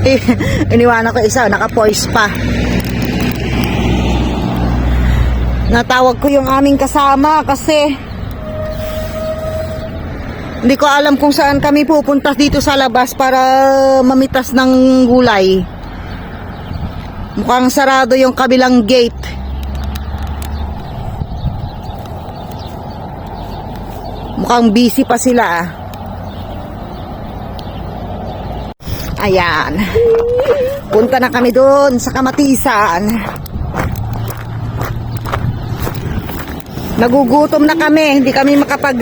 Iniwanan ko isa, naka-poise pa. Natawag ko yung aming kasama kasi hindi ko alam kung saan kami pupunta dito sa labas para mamitas ng gulay. Mukhang sarado yung kabilang gate. Mukhang busy pa sila ah. Ayan. Punta na kami doon sa kamatisan. Nagugutom na kami. Hindi kami makapag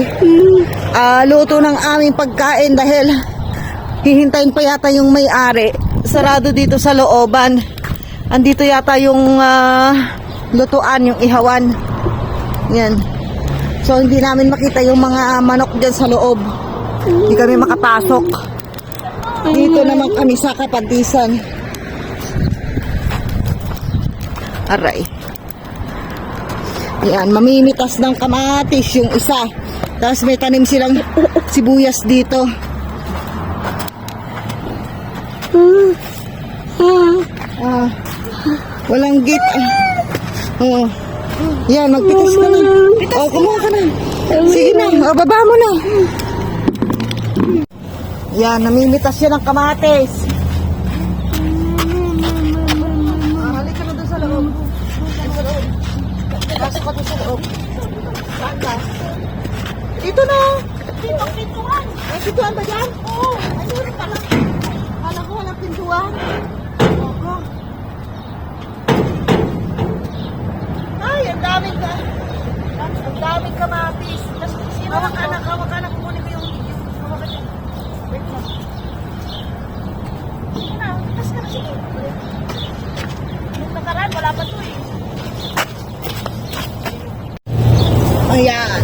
ah, luto ng aming pagkain dahil hihintayin pa yata yung may-ari. Sarado dito sa looban. Andito yata yung ah, lutuan, yung ihawan. Yan. So hindi namin makita yung mga manok dyan sa loob. Hindi kami makapasok. Dito naman kami sa kapatisan. Aray. Yan, mamimitas ng kamatis yung isa. Tapos may tanim silang sibuyas dito. Ah, walang. Ah. Oo. Yan, magpitas ka na. Oh, kumuha ka na. Sige na, oh, baba mo na. Yan, namimitas siya ng kamatis. Ah, halika na doon sa loob. Pasok ka doon sa loob. Saan ka? Dito na. Dito, pintuan. May pintuan ba dyan? Oo. Ayun, pala. Kala ko walang pintuan. Opo. Ay, ang daming ka. Ang daming kamatis. Tapos, sino hawak ka na, hawak ka na, kukunin ko yung yung hawak ka na. Wait lang. Sige na, tas ka na, sige. Yung nakaraan, wala pa to eh. Ayan.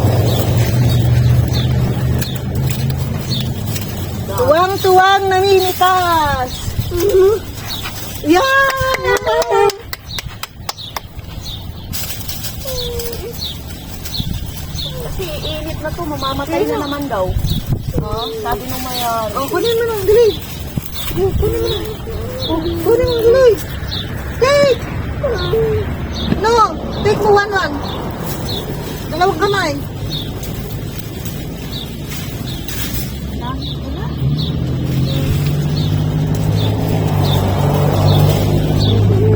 Tuwang-tuwang namimitas. Yan! Kasi init na to, mamamatay na naman daw. Oh, sabi nung mayari. Oh, kunin mo na, dali. Oh, kunin mo na. Oh, kunin mo. Take! No, take mo one one. Dalawang kamay.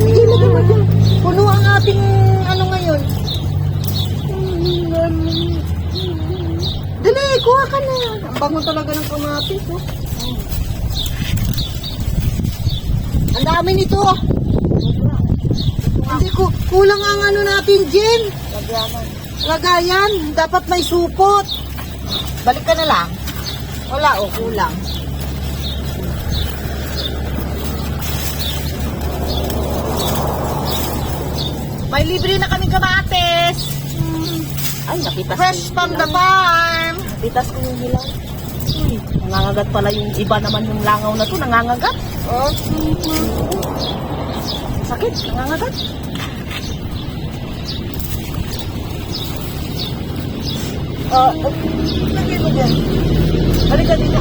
Sige, lagyan mo dyan. Puno ang ating ano ngayon. Dali, kuha ka na. Ang bango talaga ng kamatis, oh. Ang dami nito. Hindi ko, kulang ang ano natin, Jen. Lagyanan. Lagayan, dapat may supot. Balik ka na lang. Wala, oh, kulang. May libre na kaming kamatis. Ay, napitas Fresh from the farm. Napitas ko yung hilaw. Uy, nangangagat pala yung iba naman yung langaw na to, nangangagat. Oh, Sakit, nangangagat. uh, lagay mo dyan. Balik ka dito.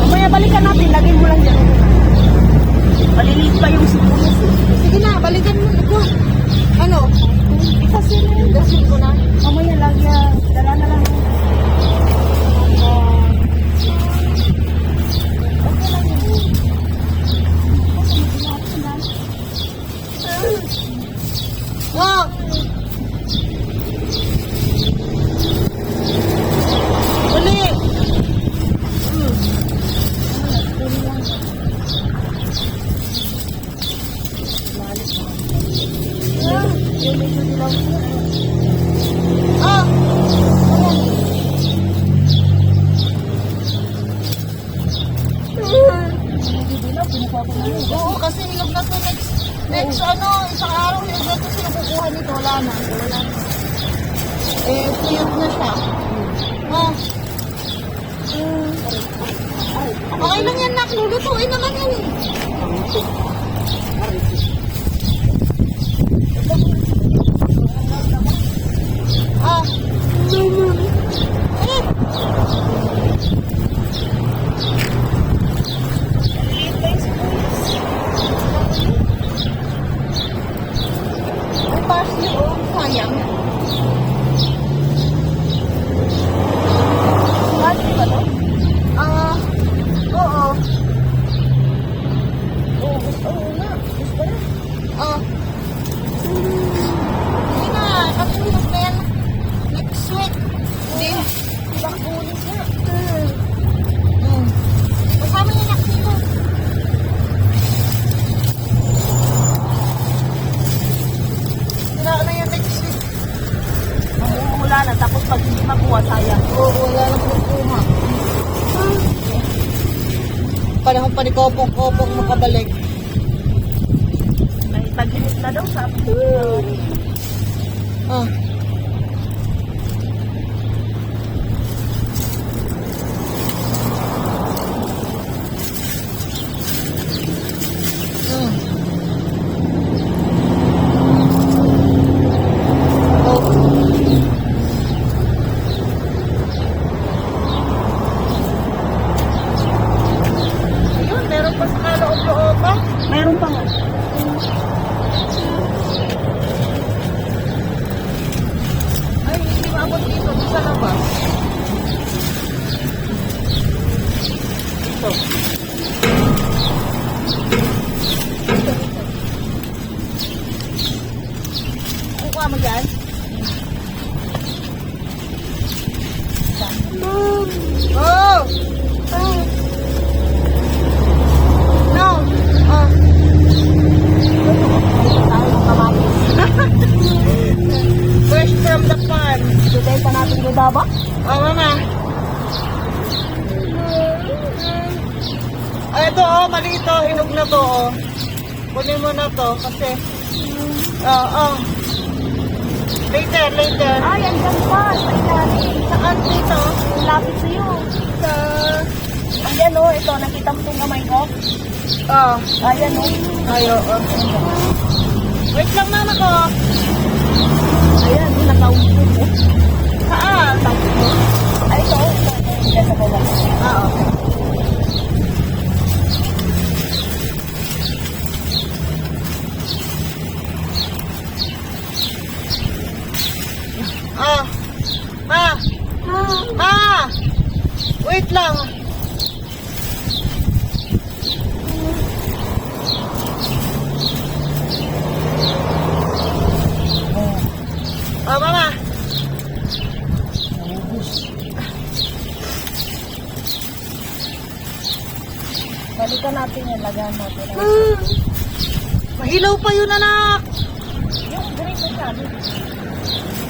Mamaya balikan natin, lagay mo lang dyan. Maliliit pa yung sibuyas eh. Sige na, balikan mo. Ito. Ano? Itasin mo yun. Dasin ko na. Mamaya din. Ibang bonus na. Mm. Mm. Kasama yung anak ko. Wala na yung tapos pag hindi makuha, sayang. Oo, wala na makuha. Hmm. Panahon pa ni Kopong-Kopong makabalik. May tagilip na daw, sabi ko. Ah. Tchau, tchau. Ibenta natin yung daba. Oh, mama. Ay, ito, oh, mali ito. Hinog na to, oh. Kunin mo na to, kasi... Oh, oh. Later, later. Ay, ang ganda. Sa ilalim. Saan dito? Lapit sa'yo. Sa... Ayan o, ito. Nakita mo itong kamay ko? Oh, Ayan o. ayo, oh. Wait lang, mama ko. Ayan, yung nakaupo mo. Saan? Ay, ito. Ito, ito. Yan sa bawah. Ah, okay. Ah. Ma. Ma. Wait lang. Ah, mama. Balikan natin yan. Lagahan natin. Hmm. Mahilaw pa yun, anak. Yung green na sabi.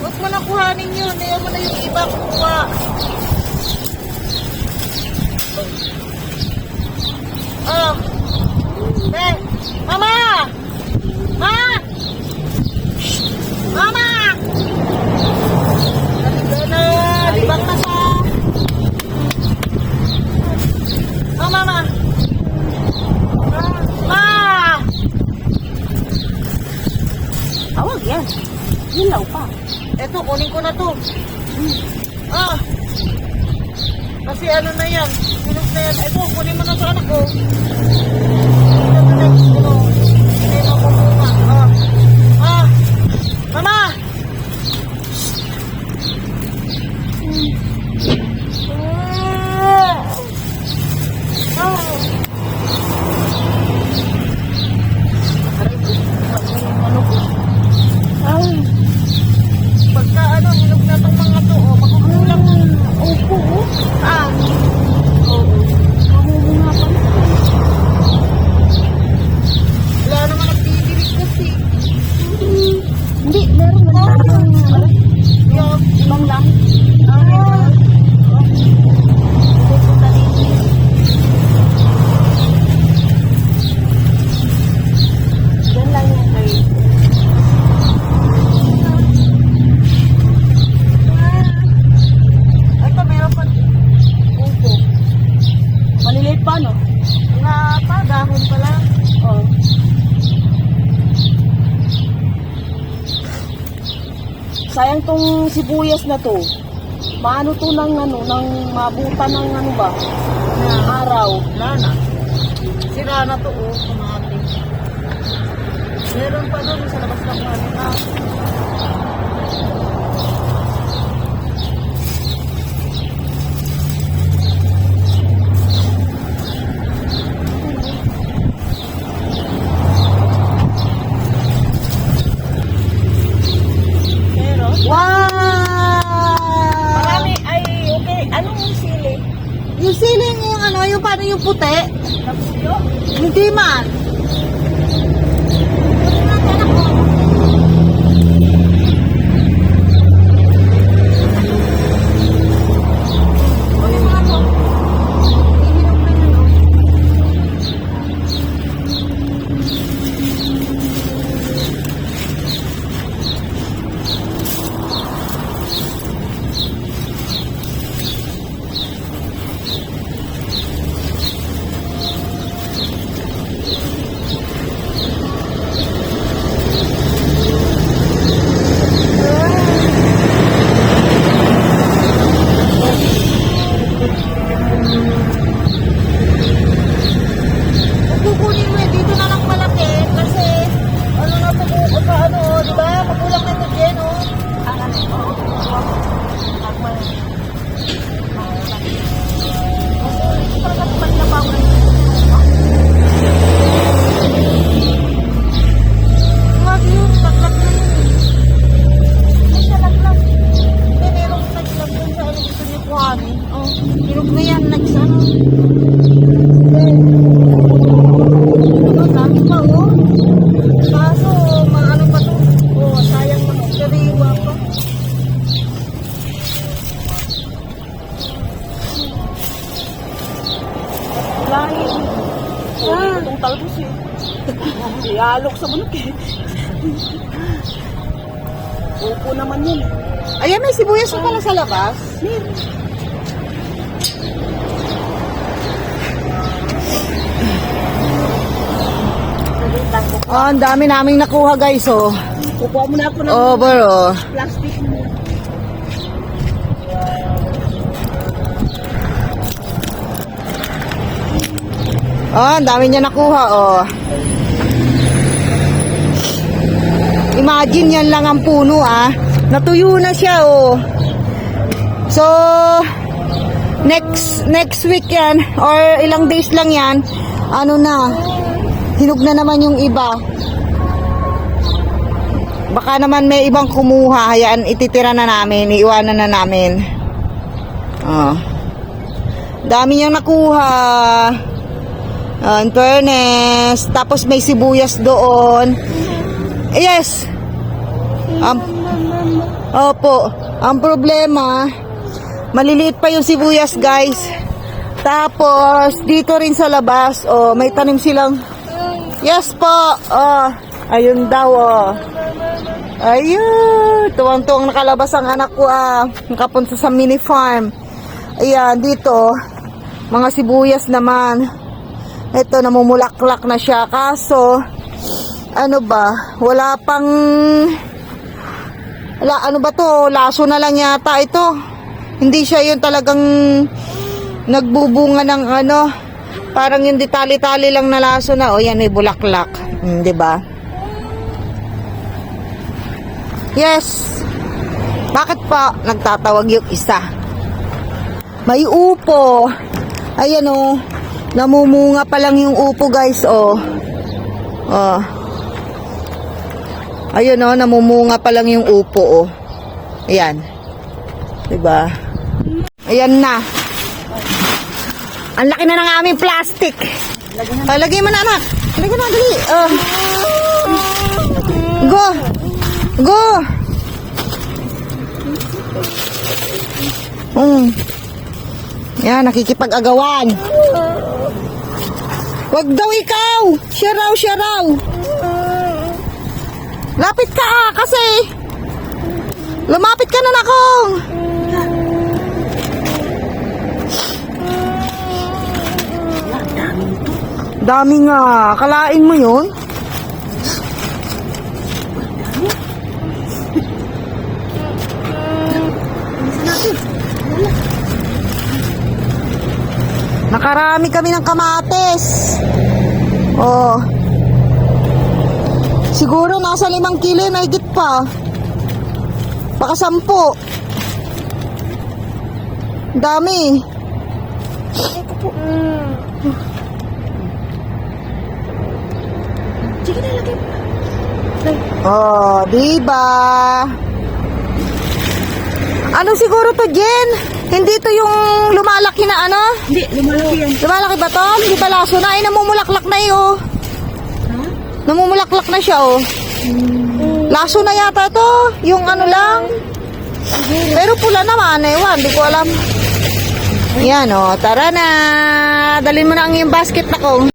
Huwag mo na kuhanin yun. Ayaw mo na yung iba kuha. Oh. Be. Mama! Ma! Mama! Halika na. Libang na ka. Oh, mama. Ma! Tawag yan. Hilaw pa. Eto, kunin ko na to. Ah. Kasi ano na yan. Hinog na yan. Eto, kunin mo na to anak ko. Yung, lang. Sayang tong sibuyas na to. Maano to ng ano, ng mabutan ng ano ba? Araw. Wala na. Sira na to, oh, kumati. Meron pa doon sa labas ng kanina. Hindi sa manok eh. Upo naman yun. Ayan, may sibuyas pa pala sa labas. Oh, ang dami naming nakuha guys, oh. Kukuha mo na ako ng oh. plastic mo. Oh, ang dami niya nakuha, oh. Imagine yan lang ang puno, ah. Natuyo na siya, oh. So, next next week yan, or ilang days lang yan, ano na, hinog na naman yung iba. Baka naman may ibang kumuha, hayaan ititira na namin, iiwanan na namin. Oh. Dami niyang nakuha. Ah, in fairness. Tapos may sibuyas doon. Eh, Yes. Am- Opo. Ang problema, maliliit pa yung sibuyas, guys. Tapos, dito rin sa labas, oh, may tanim silang... Yes po. Oh, ayun daw, oh. Ayun. Tuwang-tuwang nakalabas ang anak ko, ah. Nakapunta sa mini farm. Ayan, dito, mga sibuyas naman. Ito, namumulaklak na siya. Kaso, ano ba, wala pang, wala, ano ba to, laso na lang yata ito. Hindi siya yung talagang nagbubunga ng ano, parang yung ditali-tali lang na laso na, o yan, may bulaklak. Hmm, di ba? Yes. Bakit pa nagtatawag yung isa? May upo. Ayan oh. Namumunga pa lang yung upo guys oh. Oh. Ayun oh, namumunga pa lang yung upo oh. Ayan. 'Di ba? Ayan na. Ang laki na ng aming plastic. Lagay mo na anak. Lagay mo dali. Oh. Go. Go. Mm. Yan, nakikipag-agawan. Wag daw ikaw! Siya raw, siya raw! Lapit ka ah, kasi! Lumapit ka na nako! Dami nga. Kalain mo yun? Nakarami kami ng kamates. Oh. Siguro nasa limang kilo na higit pa. Baka sampu. Dami. Sige na, lagay. Oh, di ba? Ano siguro to, Jen? Hindi to yung lumalaki na ano? Hindi, lumalaki yan. Lumalaki ba to? Hindi ba laso na? Ay, namumulaklak na eh, oh. Namumulaklak na siya, oh. Laso na yata to. Yung ano lang. Pero pula naman, ewan. Hindi ko alam. Yan, oh. Tara na. Dalhin mo na ang iyong basket na ko.